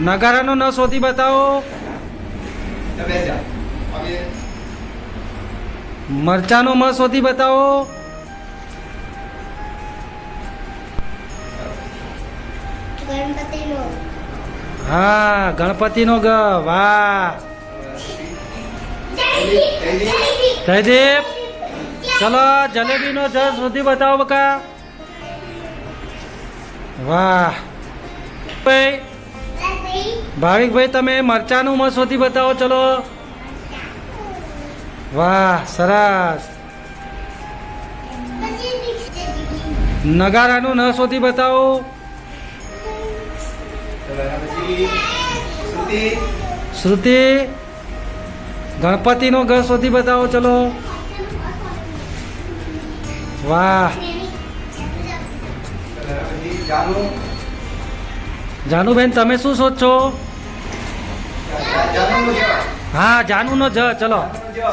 નગારાનો ન શોધી બતાવો. તો બેસ જા હવે મરચાનો મ શોધી બતાવો. ગણપતિનો. હા ગણપતિનો ગ. વાહ. જયદીપ. ચલો જલેબીનો જ શોધી બતાવો બકા. વાહ. ભાઈ ભાવિકભાઈ, તમે મરચાનું મ શોધી બતાવો, ચલો. વાહ, સરસ. નગારાનું ન શોધી બતાવો. શ્રુતિ. ગણપતિનો ઘર શોધી બતાવો, ચલો. વાહ. જાનુબેન, તમે શું શોધશો? હા જાનુનો જ, ચલો.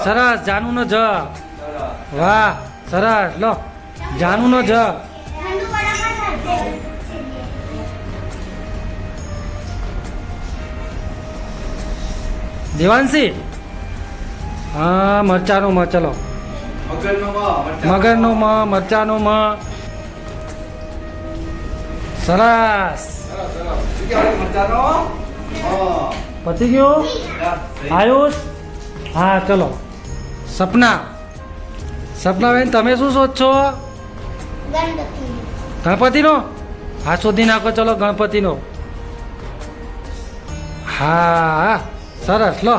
સરસ જાનુનો જ. વાહ, સરસ. લો જાનુનો જ. દેવાંશી? હા, મરચાનો મ, ચલો. મગરનો મ મગરનો મ. મ સરસ સરસ. પતી ગયો? આયુષ? હા ચલો. સપના. સપના બેન તમે શું શોધશો? ગણપતિનો? ગણપતિનો હા શોધી નાખો ચલો ગણપતિનો. હા સરસ લો.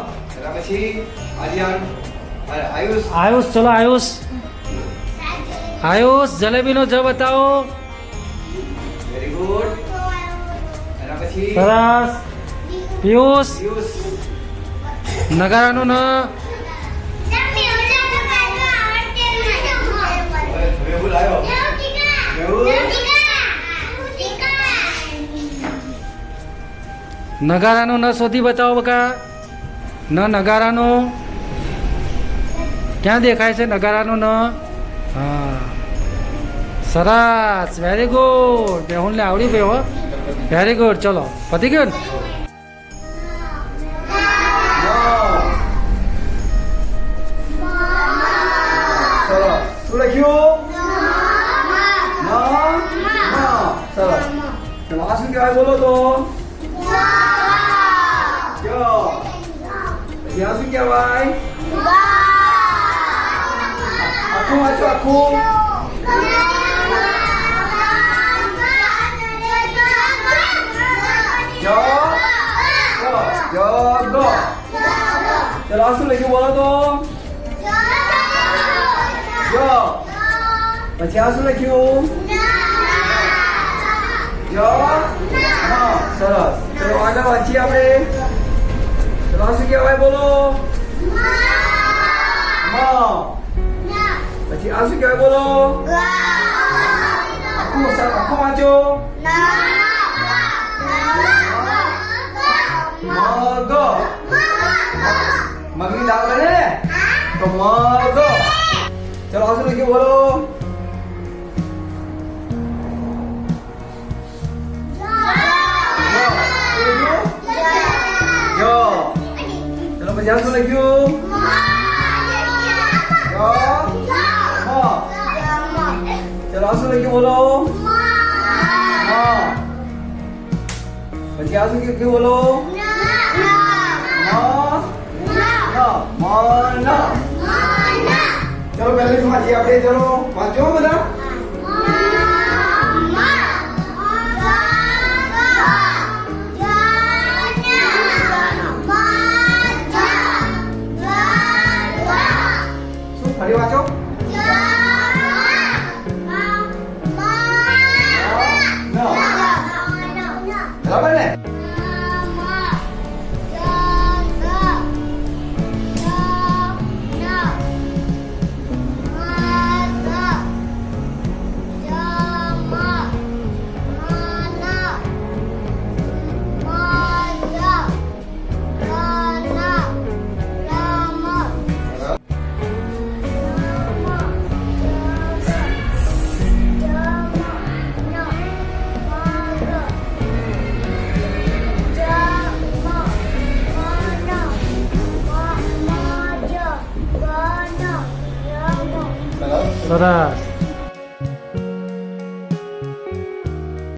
આયુષ. આયુષ ચલો આયુષ. આયુષ જલેબીનો જ બતાવો. વેરી ગુડ સરસ. પિયુષ. નગારાનું ન. નગારાનો ન શોધી બતાવો બકા. ન નગારાનું. ક્યાં દેખાય છે નગારાનું ન? હા. સરસ. વેરી ગુડ મેહુલને આવડી ગયો વેરી ગુડ ચલો. પતી ગયું ને? શું કહેવાય બોલો તો કયો પછી આ શું કહેવાય આખું વાંચો આખું જ ગ જ ગ ચલો આ શું લખ્યું બોલો તો જ પછી આ શું લખ્યું જ હા. સરસ ચલો આગળ વાંચીએ આપણે ચલો શું કહેવાય બોલો પછી આ શું કહેવાય બોલો આખું આખું વાંચો મગ મગની દાળ બને? તો મગ ચલો આ શું લખ્યું બોલો. ચલો પછી આ શું લખ્યું જો ચલો આ શું લખ્યું બોલો હા પછી આ શું લખ્યું બોલો મ ન મન ચલો પહેલે શું વાંચીએ આપણે ચલો વાંચો બધા શું સરસ